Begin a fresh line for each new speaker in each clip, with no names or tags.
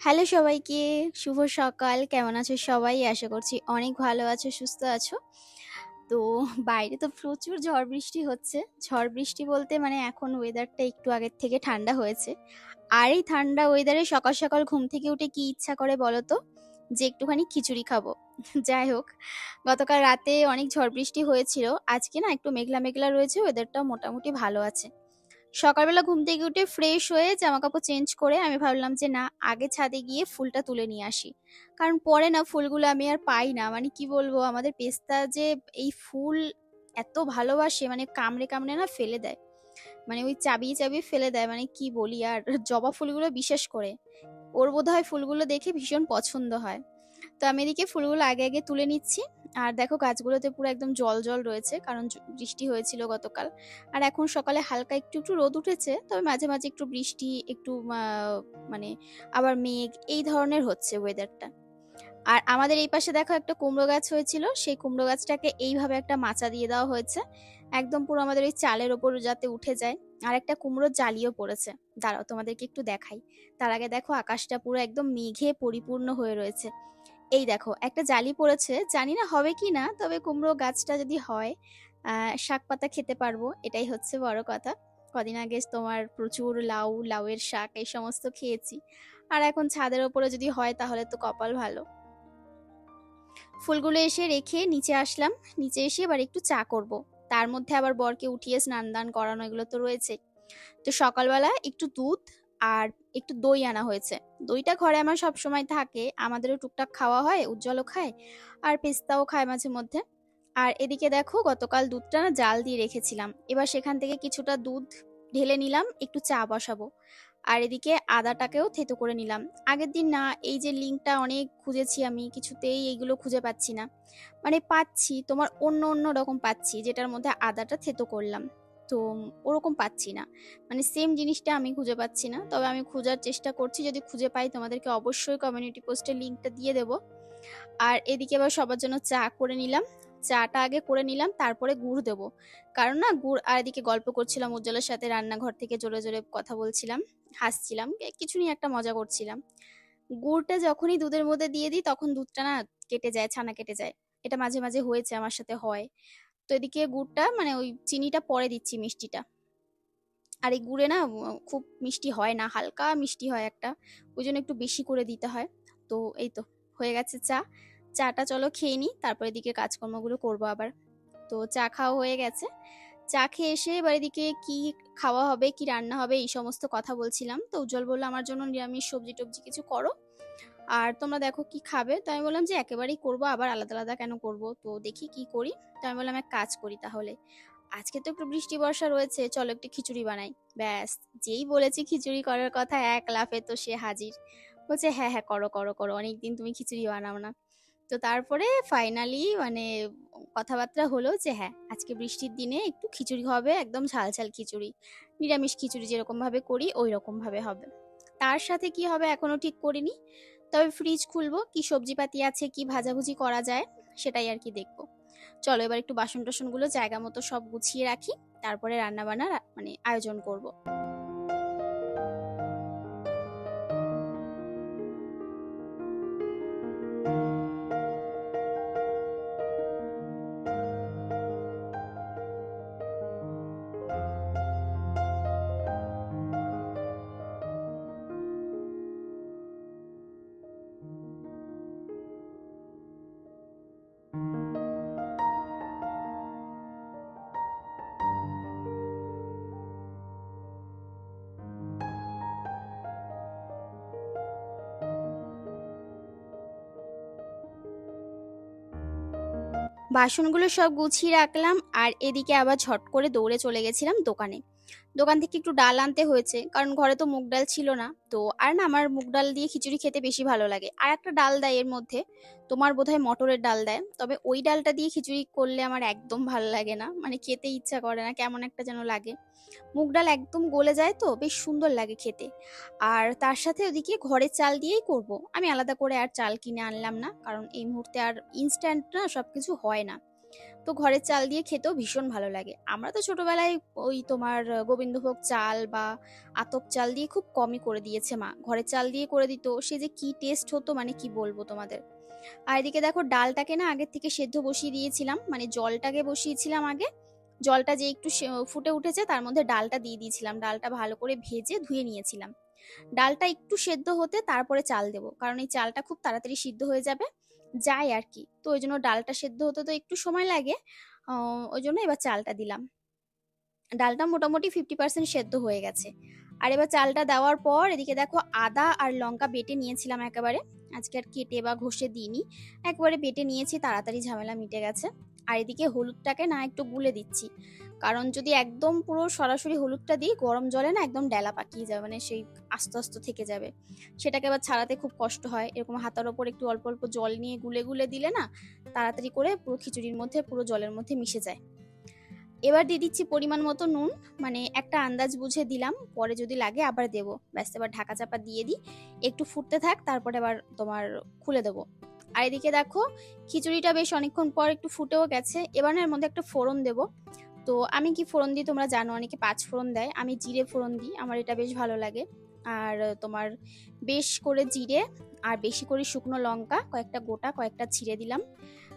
Hello সবাইকে, শুভ সকাল। কেমন আছো সবাই? আশা করছি অনেক ভালো আছো, সুস্থ আছো। তো বাইরে তো প্রচুর ঝড় বৃষ্টি হচ্ছে। ঝড় বৃষ্টি বলতে মানে এখন ওয়েদারটা একটু আগের থেকে ঠান্ডা হয়েছে। আর এই ঠান্ডা ওয়েদারে সকাল, সকাল ঘুম থেকে উঠে কি ইচ্ছা করে বলো তো? যে একটুখানি খিচুড়ি খাব। যাই হোক, গতকাল রাতে অনেক ঝড় বৃষ্টি হয়েছিল। আজকে না একটু মেঘলা, মেঘলা রয়েছে, ওয়েদারটাও মোটামুটি ভালো আছে। সকালবেলা ঘুম থেকে উঠে ফ্রেশ হয়ে জামাকাপড় চেঞ্জ করে আমি ভাবলাম যে, না, আগে ছাদে গিয়ে ফুলটা তুলে নিয়ে আসি। কারণ পরে না, ফুলগুলো আমি আর পাই না। মানে কি বলব, আমাদের পেস্তা যে এই ফুল এত ভালোবাসে মানে কামড়ে কামড়ে না ফেলে দেয়। মানে ওই চাবিয়ে চাবিয়ে ফেলে দেয় মানে কি বলি? আর জবা ফুলগুলো বিশেষ করে। ওর বোধ হয় ফুলগুলো দেখে ভীষণ পছন্দ হয়। তো আমি এদিকে ফুলগুলো আগে আগে তুলে নিচ্ছি। আর দেখো গাছগুলোতে পুরো একদম জল জল রয়েছে, কারণ বৃষ্টি হয়েছিল গতকাল। আর এখন সকালে হালকা একটু একটু রোদ উঠেছে, তবে মাঝে মাঝে একটু বৃষ্টি, একটু মানে আবার মেঘ, এই ধরনের হচ্ছে ওয়েদারটা আর আমাদের এই পাশে দেখো একটা কুমড়ো গাছ হয়েছিল, সেই কুমড়ো গাছটাকে এইভাবে একটা মাচা দিয়ে দেওয়া হয়েছে। একদম পুরো আমাদের ওই চালের ওপর যাতে উঠে যায়। আর একটা কুমড়ো জালিও পড়েছে। দাঁড়াও তোমাদেরকে একটু দেখাই। তার আগে দেখো আকাশটা পুরো একদম মেঘে পরিপূর্ণ হয়ে রয়েছে। এই দেখো, একটা জালি পড়েছে, জানি না হবে কি না, তবে কুমড়ো গাছটা যদি হয় শাক পাতা খেতে পারব, এটাই হচ্ছে বড় কথা। কদিন আগে তোমার প্রচুর লাউ, লাউয়ের শাক, এই সমস্ত খেয়েছি। আর এখন ছাদের ওপরে যদি হয়, তাহলে তো কপাল ভালো। ফুলগুলো এসে রেখে নিচে আসলাম, নিচে এসে এবার একটু চা করব। তার মধ্যে আবার বরকে উঠিয়ে স্নান দান করানো এগুলো তো রয়েছে। তো সকালবেলা একটু দুধ আর একটু দই আনা হয়েছে। দইটা ঘরে আমার সব সময় থাকে। আমাদেরও টুকটাক খাওয়া হয়, উজ্জ্বলও খায় আর পেস্তাও খায় মাঝে মধ্যে। আর এদিকে দেখো, গতকাল দুধটা না জাল দিয়ে রেখেছিলাম। এবার সেখান থেকে কিছুটা দুধ ঢেলে নিলাম, একটু চা বসাবো। আর এদিকে আদাটাকেও থেতো করে নিলাম। আগের দিন না, এই যে লিঙ্কটা অনেক খুঁজেছি আমি, কিছুতেই এইগুলো খুঁজে পাচ্ছি না। মানে পাচ্ছি, তোমার অন্য অন্য রকম পাচ্ছি, যেটার মধ্যে আদাটা থেতো করলাম। তো ওরকম পাচ্ছি না। মানে সেম জিনিসটা আমি খুঁজে পাচ্ছি না। তবে আমি খোঁজার চেষ্টা করছি। যদি খুঁজে পাই তোমাদেরকে অবশ্যই কমিউনিটি পোস্টে লিঙ্কটা দিয়ে দেবো। আর এদিকে আবার সবার জন্য চা করে নিলাম। চাটা আগে করে নিলাম, তারপরে গুড় দেবো। কারণ না গুড়, আর এদিকে গল্প করছিলাম উজ্জ্বলের সাথে রান্নাঘর থেকে জোরে জোরে কথা বলছিলাম, হাসছিলাম কিছু নিয়ে একটা মজা করছিলাম। গুড়টা যখনই দুধের মধ্যে দিয়ে দিই, তখন দুধটা না কেটে যায়, ছানা কেটে যায়। এটা মাঝে মাঝে হয়েছে, আমার সাথে হয়। তো এদিকে গুড়টা মানে ওই চিনিটা পরে দিচ্ছি মিষ্টিটা। আর এই গুড়ে না খুব মিষ্টি হয় না, হালকা মিষ্টি হয় একটা, ওই জন্য একটু বেশি করে দিতে হয়। তো এই তো, হয়ে গেছে চা। চাটা চলো খেয়ে নিই তারপর এদিকে কাজকর্মগুলো করব আবার। তো চা খাওয়া হয়ে গেছে। চা খেয়ে এসে এবার এদিকে কি খাওয়া হবে, কি রান্না হবে, এই সমস্ত কথা বলছিলাম। তো উজ্জ্বল বলল, আমার জন্য নিরামিষ সবজি টবজি কিছু করো। আর তোমরা দেখো কি খাবে? তো আমি বললাম যে একেবারেই করব, আবার আলাদা আলাদা কেন করব? তো দেখি কি করি। তো আমি বললাম এক কাজ করি তাহলে। আজকে তো একটু বৃষ্টি, বর্ষা রয়েছে, চলো একটু খিচুড়ি বানাই। ব্যাস, যেই বলেছি খিচুড়ি করার কথা এক লাফে তো সে হাজির। বলছে হ্যাঁ হ্যাঁ করো করো করো, অনেকদিন তুমি খিচুড়ি বানাও না। তো তারপরে ফাইনালি মানে কথাবার্তা হলো যে হ্যাঁ আজকে বৃষ্টির দিনে একটু খিচুড়ি হবে, একদম ঝাল ঝাল খিচুড়ি। নিরামিষ খিচুড়ি যেরকম ভাবে করি ওই রকম ভাবে হবে। তার সাথে কি হবে এখনও ঠিক করিনি। তবে ফ্রিজ খুলবো, কি সবজিপাতি আছে, কি ভাজাভুজি করা যায়, সেটাই আর কি দেখব চলো এবার একটু বাসন টাসনগুলো জায়গা মতো সব গুছিয়ে রাখি, তারপরে রান্না বান্নার মানে আয়োজন করব। বাসনগুলো সব গুছিয়ে রাখলাম আর এদিকে আবার ঝট করে দৌড়ে চলে গেছিলাম দোকানে। দোকান থেকে একটু ডাল আনতে হয়েছে, কারণ ঘরে তো মুগ ডাল ছিল না। তো আর না, আমার মুগ ডাল দিয়ে খিচুড়ি খেতে বেশি ভালো লাগে। আর একটা ডাল দেয় এর মধ্যে। তোমার বোধহয় মটরের ডাল দেয়। তবে ওই ডালটা দিয়ে খিচুড়ি করলে আমার একদম ভালো লাগে না। মানে খেতে ইচ্ছা করে না, কেমন একটা যেন লাগে। মুগ ডাল একদম গলে যায় তো, বেশ সুন্দর লাগে খেতে। আর তার সাথে ওদিকে ঘরের চাল দিয়েই করব। আমি আলাদা করে আর চাল কিনে আনলাম না, কারণ এই মুহূর্তে আর ইনস্ট্যান্ট না সব কিছু হয় না। তো ঘরের চাল দিয়ে খেতেও ভীষণ ভালো লাগে। আমরা তো ছোটবেলায় ওই তোমার গোবিন্দভোগ চাল বা আতপ চাল দিয়ে খুব কমই করে দিয়েছে মা। ঘরের চাল দিয়ে করে দিত, সে যে কি টেস্ট হতো মানে কি বলব তোমাদের? আর এদিকে দেখো ডালটাকে না আগের থেকে সেদ্ধ বসিয়ে দিয়েছিলাম মানে জলটাকে বসিয়েছিলাম আগে। জলটা যে একটু ফুটে উঠেছে তার মধ্যে ডালটা দিয়ে দিয়েছিলাম। ডালটা ভালো করে ভেজে ধুয়ে নিয়েছিলাম। ডালটা একটু সেদ্ধ হতে তারপরে চাল দেবো, কারণ এই চালটা খুব তাড়াতাড়ি সিদ্ধ হয়ে যাবে, যায় আর কি। তো ওই জন্য ডালটা সেদ্ধ হতে তো একটু সময় লাগে ওই জন্য এবার চালটা দিলাম। ডালটা মোটামুটি ফিফটি পার্সেন্ট সেদ্ধ হয়ে গেছে। আর এবার চালটা দেওয়ার পর এদিকে দেখো আদা আর লঙ্কা বেটে নিয়েছিলাম একেবারে। আজকে আর কেটে বা ঘষে দিইনি। একবারে বেটে নিয়েছি, তাড়াতাড়ি ঝামেলা মিটে গেছে। আর এদিকে হলুদটাকে না একটু গুলে দিচ্ছি। কারণ যদি একদম পুরো সরাসরি হলুদটা দিই গরম জলে না একদম ডেলা পাকিয়ে যাবে মানে সেই আস্তে আস্তে থেকে যাবে। সেটাকে আবার ছাড়াতে খুব কষ্ট হয়। এরকম হাতার ওপর একটু অল্প অল্প জল নিয়ে গুলে গুলে দিলে না তাড়াতাড়ি করে পুরো খিচুড়ির মধ্যে, পুরো জলের মধ্যে মিশে যায়। এবার দিয়ে দিচ্ছি পরিমাণ মতো নুন মানে একটা আন্দাজ বুঝে দিলাম, পরে যদি লাগে আবার দেবো। ব্যাস, এবার ঢাকা চাপা দিয়ে দিই। একটু ফুটতে থাক, তারপরে আবার তোমার খুলে দেবো। আর এদিকে দেখো, খিচুড়িটা বেশ অনেকক্ষণ পর একটু ফুটেও গেছে। এবার এর মধ্যে একটা ফোড়ন দেবো। তো আমি কি ফোড়ন দিই তোমরা জানো, অনেকে পাঁচ ফোড়ন দেয়। আমি জিরে ফোড়ন দিই, আমার এটা বেশ ভালো লাগে। আর তোমার বেশ করে জিরে, আর বেশি করে শুকনো লঙ্কা, কয়েকটা গোটা, কয়েকটা ছিঁড়ে দিলাম।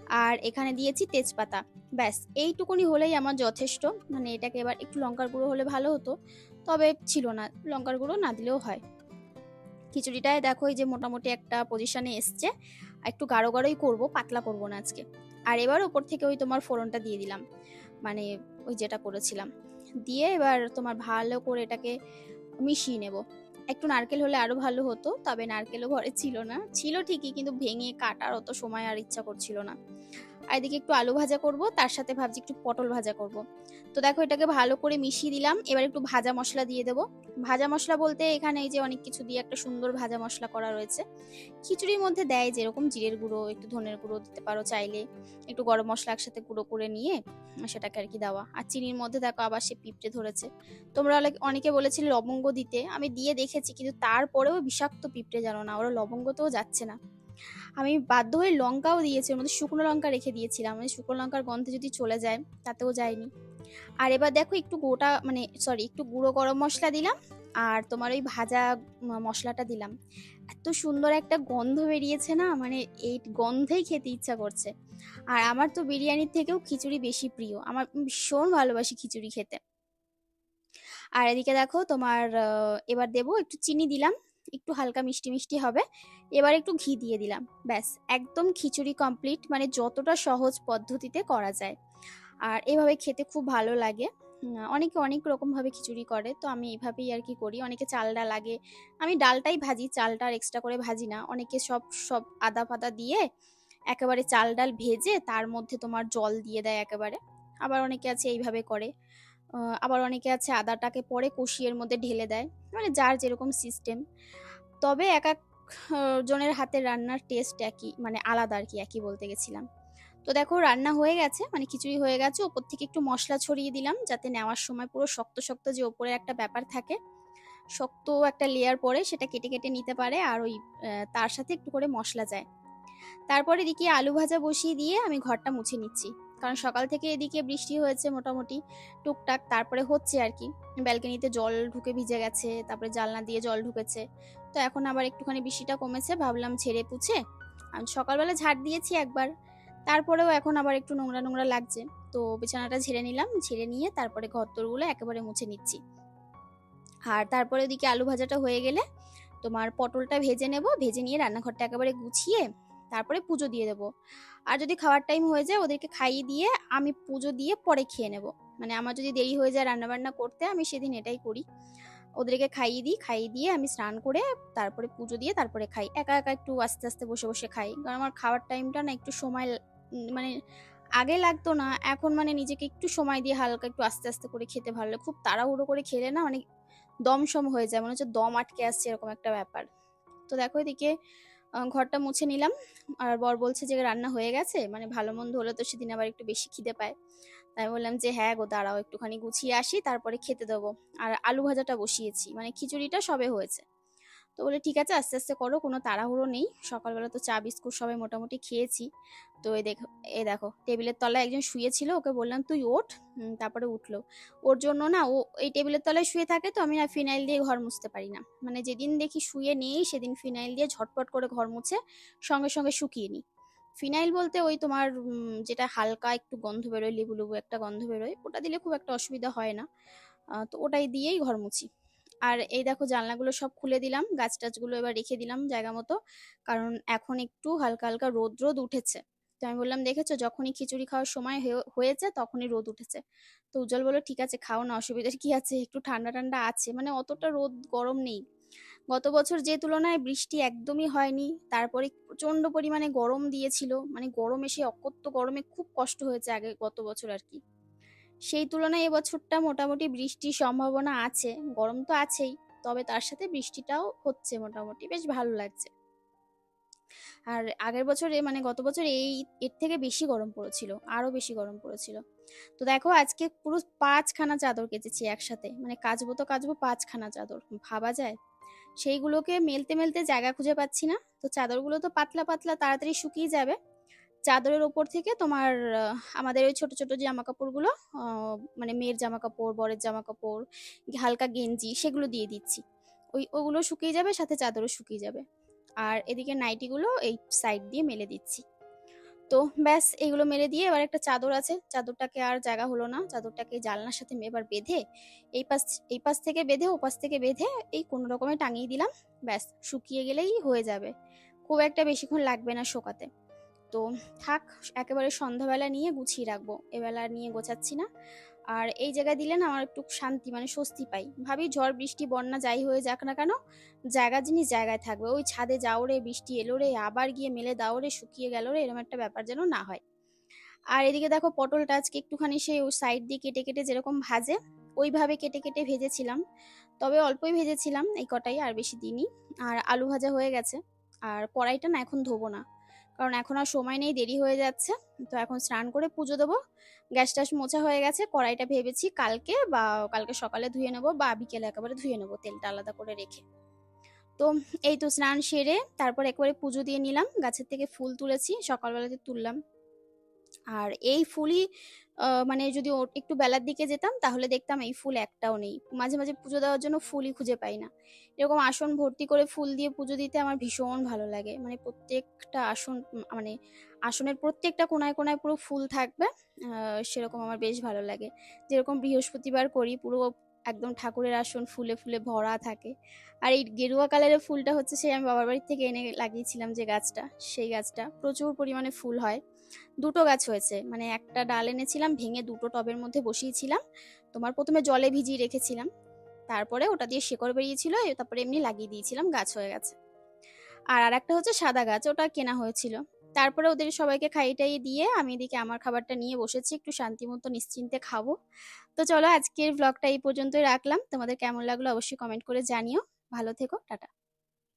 আর এখানে দিয়েছি তেজপাতা। ব্যাস, এইটুকুনি হলেই আমার যথেষ্ট। মানে এটাকে এবার একটু লঙ্কার গুঁড়ো হলে ভালো হতো, তবে ছিল না। লঙ্কার গুঁড়ো না দিলেও হয়। খিচুড়িটায় দেখো এই যে মোটামুটি একটা পজিশনে এসছে। একটু গাঢ় গাঢ়ই করব, পাতলা করব না আজকে। আর এবার ওপর থেকে ওই তোমার ফোড়নটা দিয়ে দিলাম। মানে ওই যেটা করেছিলাম। দিয়ে এবার তোমার ভালো করে এটাকে মিশিয়ে নেব। একটু নারকেল হলে আরও ভালো হতো, তবে নারকেলও ঘরে ছিল না। ছিল ঠিকই, কিন্তু ভেঙে কাটার অত সময় আর ইচ্ছা করছিল না। আর এদিকে একটু আলু ভাজা করব, তার সাথে ভাবছি একটু পটল ভাজা করব। তো দেখো এটাকে ভালো করে মিশিয়ে দিলাম, এবার একটু ভাজা মশলা দিয়ে দেবো। ভাজা মশলা বলতে এখানে এই যে অনেক কিছু দিয়ে একটা সুন্দর ভাজা মশলা করা রয়েছে। খিচুড়ির মধ্যে দেয় যেরকম জিরের গুঁড়ো, একটু ধনের গুঁড়ো দিতে পারো চাইলে। একটু গরম মশলা একসাথে গুঁড়ো করে নিয়ে সেটাকে আর কি দেওয়া। আর চিনির মধ্যে দেখো আবার সে পিঁপড়ে ধরেছে। তোমরা অনেক- বলেছিলে লবঙ্গ দিতে, আমি দিয়ে দেখেছি, কিন্তু তারপরেও বিষাক্ত পিঁপড়ে জানো না, ওরা লবঙ্গতেও যাচ্ছে না। আমি বাধ্য হয়ে লঙ্কাও দিয়েছি, ওর মধ্যে শুকনো লঙ্কা রেখে দিয়েছিলাম। মানে শুকনো লঙ্কার গন্ধে যদি চলে যায়, তাতেও যায়নি। আর এবার দেখো একটু গোটা মানে সরি একটু গুঁড়ো গরম মশলা দিলাম, আর তোমার ওই ভাজা মশলাটা দিলাম। এত সুন্দর একটা গন্ধ বেরিয়েছে না মানে এই গন্ধেই খেতে ইচ্ছা করছে। আর আমার তো বিরিয়ানির থেকেও খিচুড়ি বেশি প্রিয়, আমার ভীষণ ভালোবাসি খিচুড়ি খেতে। আর এদিকে দেখো তোমার এবার দেবো একটু চিনি দিলাম, একটু হালকা মিষ্টি মিষ্টি হবে। এবার একটু ঘি দিয়ে দিলাম। ব্যাস, একদম খিচুড়ি কমপ্লিট মানে যতটা সহজ পদ্ধতিতে করা যায়। আর এভাবে খেতে খুব ভালো লাগে। অনেকে অনেক রকমভাবে খিচুড়ি করে, তো আমি এইভাবেই আর কি করি। অনেকে চালটা লাগে। আমি ডালটাই ভাজি চালটা আর এক্সট্রা করে ভাজি না। অনেকে সব সব আদা ফাদা দিয়ে একেবারে চাল ডাল ভেজে তার মধ্যে তোমার জল দিয়ে দেয় একেবারে। আবার অনেকে আছে এইভাবে করে। আবার অনেকে আছে আদাটাকে পরে কষিয়ের মধ্যে ঢেলে দেয়। মানে যার যেরকম সিস্টেম তবে এক এক জনের হাতের রান্নার টেস্ট একই মানে আলাদা আর কি, একই বলতে গেছিলাম। তো দেখো, রান্না হয়ে গেছে মানে খিচুড়ি হয়ে গেছে, ওপর থেকে একটু মশলা ছড়িয়ে দিলাম, যাতে নেওয়ার সময় পুরো শক্ত শক্ত যে ওপরে একটা ব্যাপার থাকে, শক্ত একটা লেয়ার পরে সেটা কেটে কেটে নিতে পারে, আর ওই তার সাথে একটু করে মশলা যায়। তারপরে এদিকে আলু ভাজা বসিয়ে দিয়ে আমি ঘরটা মুছে নিচ্ছি, কারণ সকাল থেকে এদিকে বৃষ্টি হয়েছে মোটামুটি, টুকটাক, তারপরে হচ্ছে আর কি, ব্যালকনিতে জল ঢুকে ভিজে গেছে, তারপরে জানলা দিয়ে জল ঢুকেছে তো এখন আবার একটুখানি বৃষ্টিটা কমেছে, ভাবলাম ছেড়ে পুছে। আমি সকালবেলা ঝাড় দিয়েছি একবার, তারপরেও এখন আবার একটু নোংরা নোংরা লাগছে। তো বিছানাটা ঝেড়ে নিলাম, ঝেড়ে নিয়ে তারপরে ঘরতরগুলো একেবারে মুছে নিচ্ছি। আর তারপরে ওদিকে আলু ভাজাটা হয়ে গেলে তোমার পটলটা ভেজে নেব, ভেজে নিয়ে রান্নাঘরটা একেবারে গুছিয়ে তারপরে পুজো দিয়ে দেবো। আর যদি খাওয়ার টাইম হয়ে যায়, ওদেরকে খাইয়ে দিয়ে আমি পুজো দিয়ে পরে খেয়ে নেব। মানে আমার যদি দেরি হয়ে যায় রান্নাবান্না করতে, আমি সেদিন এটাই করি। ওদেরকে খাইয়ে দিই, খাইয়ে দিয়ে আমি স্নান করে তারপরে পুজো দিয়ে তারপরে খাই। একা একা একটু আস্তে আস্তে বসে বসে খাই। কারণ আমার খাওয়ার টাইমটা না একটু সময় মানে আগে লাগতো না। এখন মানে নিজেকে একটু সময় দিয়ে হালকা একটু আস্তে আস্তে করে খেতে ভালো খুব তাড়াহুড়ো করে খেলে না অনেক দমসম হয়ে যায়। মনে হচ্ছে দম আটকে আসছে এরকম একটা ব্যাপার। তো দেখো এদিকে ঘরটা মুছে নিলাম। আর বর বলছে যে রান্না হয়ে গেছে। মানে ভালো মন্দ হলে তো সেদিন আবার একটু বেশি খিদে পায়। তাই বললাম যে হ্যাঁ গো, দাঁড়াও, একটুখানি গুছিয়ে আসি, তারপরে খেতে দেবো। আর আলু ভাজাটা বসিয়েছি মানে খিচুড়িটা সবে হয়েছে। তো বলে, ঠিক আছে, আস্তে আস্তে করো, কোনো তাড়াহুড়ো নেই। সকালবেলা তো চা, বিস্কুট সবাই মোটামুটি খেয়েছি। তো এ দেখো এ দেখো, টেবিলের তলায় একজন শুয়েছিল ওকে বললাম, তুই ওঠ। তারপরে উঠল। ওর জন্য না, ও এই টেবিলের তলায় শুয়ে থাকে তো আমি না ফিনাইল দিয়ে ঘর মুছতে পারি না। মানে যেদিন দেখি শুয়ে নেই, সেদিন ফিনাইল দিয়ে ঝটপট করে ঘর মুছে সঙ্গে সঙ্গে শুকিয়ে নিই। ফিনাইল বলতে ওই তোমার যেটা হালকা একটু গন্ধ বেরোয় লেবু লেবু একটা গন্ধ বেরোয়, ওটা দিলে খুব একটা অসুবিধা হয় না। তো ওটাই দিয়েই ঘর মুছি। আর এই দেখো জানলাগুলো সব খুলে দিলাম গাছ টাছগুলো এবার রেখে দিলাম জায়গা মতো, কারণ এখন একটু হালকা হালকা রোদ রোদ উঠেছে। তো আমি বললাম, দেখেছ, যখনই খিচুড়ি খাওয়ার সময় হয়ে- হয়েছে তখনই রোদ উঠেছে। তো উজ্জ্বল বলল, ঠিক আছে, খাও না অসুবিধার কি আছে? একটু ঠান্ডা ঠান্ডা আছে। মানে অতটা রোদ, গরম নেই। গত বছর যে তুলনায় বৃষ্টি একদমই হয়নি, তারপরে প্রচণ্ড পরিমাণে গরম দিয়েছিল মানে গরম এসে অকত্য গরমে খুব কষ্ট হয়েছে আগে গত বছর আর কি। সেই তুলনায় এবছরটা মোটামুটি বৃষ্টির সম্ভাবনা আছে, গরম তো আছেই, তবে তার সাথে বৃষ্টিটাও হচ্ছে মোটামুটি, বেশ ভালো লাগছে। আর আগের বছরে মানে গত বছর এই, এর থেকে বেশি গরম পড়েছিল আরও বেশি গরম পড়েছিল। তো দেখো, আজকে পুরো পাঁচখানা চাদর কেচেছি একসাথে মানে কাচবো তো কাচবো পাঁচখানা চাদর, ভাবা যায়? সেইগুলোকে মেলতে মেলতে জায়গা খুঁজে পাচ্ছি না। তো চাদরগুলো তো পাতলা পাতলা তাড়াতাড়ি শুকিয়ে যাবে। চাদরের ওপর থেকে তোমার আমাদের ওই ছোট ছোট জামা কাপড়গুলো মানে মেয়ের জামা কাপড় বরের জামা কাপড় হালকা গেঞ্জি, সেগুলো দিয়ে দিচ্ছি। ওই, ওগুলো শুকিয়ে যাবে, সাথে চাদরও শুকিয়ে যাবে। আর এদিকে নাইটিগুলো এই সাইড দিয়ে মেলে দিচ্ছি। তো ব্যাস এগুলো মেরে দিয়ে এবার একটা চাদর আছে। চাদরটাকে আর জায়গা হলো না। চাদরটাকে জালনার সাথে এবার বেঁধে এই পাশ এই পাশ থেকে বেঁধে ও পাশ থেকে বেঁধে এই কোনো রকমে টাঙিয়ে দিলাম। ব্যাস শুকিয়ে গেলেই হয়ে যাবে। খুব একটা বেশিক্ষণ লাগবে না শোকাতে। তো থাক, একেবারে সন্ধ্যাবেলা নিয়ে গুছিয়ে রাখব। এবেলা নিয়ে গোছাচ্ছি না। আর এই জায়গায় দিলে না আমার একটু শান্তি মানে স্বস্তি পাই। ভাবি ঝড়, বৃষ্টি, বন্যা যাই হয়ে যাক না কেন, জায়গা জিনিস জায়গায় থাকবে। ওই ছাদে যাও রে, বৃষ্টি এলো রে, আবার গিয়ে মেলে দাও রে, শুকিয়ে গেল রে, এরকম একটা ব্যাপার যেন না হয়। আর এদিকে দেখো পটলটা আজকে একটুখানি সেই সাইড দিয়ে কেটে কেটে যেরকম ভাজে, ওইভাবে কেটে কেটে ভেজেছিলাম। তবে অল্পই ভেজেছিলাম এই কটাই, আর বেশি দিনই আর আলু ভাজা হয়ে গেছে। আর কড়াইটা না এখন ধোবো না। কারণ এখন আর সময় নেই, দেরি হয়ে যাচ্ছে। তো এখন স্নান করে পুজো দেবো। গ্যাস ট্যাস মোছা হয়ে গেছে, কড়াইটা ভেবেছি কালকে বা কালকে সকালে ধুয়ে নেব বা বিকেলে একেবারে ধুয়ে নেব তেলটা আলাদা করে রেখে। তো এই তো স্নান সেরে তারপর একবারে পুজো দিয়ে নিলাম। গাছের থেকে ফুল তুলেছি, সকালবেলাতে তুললাম। আর এই ফুলই মানে যদি একটু বেলার দিকে যেতাম, তাহলে দেখতাম এই ফুল একটাও নেই। মাঝে মাঝে পুজো দেওয়ার জন্য ফুলই খুঁজে পাই না। এরকম আসন ভর্তি করে ফুল দিয়ে পুজো দিতে আমার ভীষণ ভালো লাগে। মানে প্রত্যেকটা আসন মানে আসনের প্রত্যেকটা কোনায় কোনায় পুরো ফুল থাকবে সেরকম আমার বেশ ভালো লাগে। যেরকম বৃহস্পতিবার করি, পুরো একদম ঠাকুরের আসন ফুলে ফুলে ভরা থাকে। আর এই গেরুয়া কালারের ফুলটা হচ্ছে সেই আমি বাবার বাড়ির থেকে এনে লাগিয়েছিলাম যে গাছটা, সেই গাছটা প্রচুর পরিমাণে ফুল হয়। দুটো গাছ হয়েছে। মানে একটা ডাল এনেছিলাম, ভেঙে দুটো টবের মধ্যে বসিয়েছিলাম। তোমার প্রথমে জলে ভিজিয়ে রেখেছিলাম। তারপরে ওটা দিয়ে শেকড় বেরিয়েছিল তারপরে এমনি লাগিয়ে দিয়েছিলাম, গাছ হয়ে গেছে। আর আরেকটা হচ্ছে সাদা গাছ, ওটা কেনা হয়েছিল। তারপরে ওদের সবাইকে খাইয়ে টাইয়ে দিয়ে আমি এদিকে আমার খাবারটা নিয়ে বসেছি, একটু শান্তি মতো নিশ্চিন্তে খাব। তো চলো আজকের ব্লগটা এই পর্যন্তই রাখলাম। তোমাদের কেমন লাগল অবশ্যই কমেন্ট করে জানিও। ভালো থেকো, টাটা।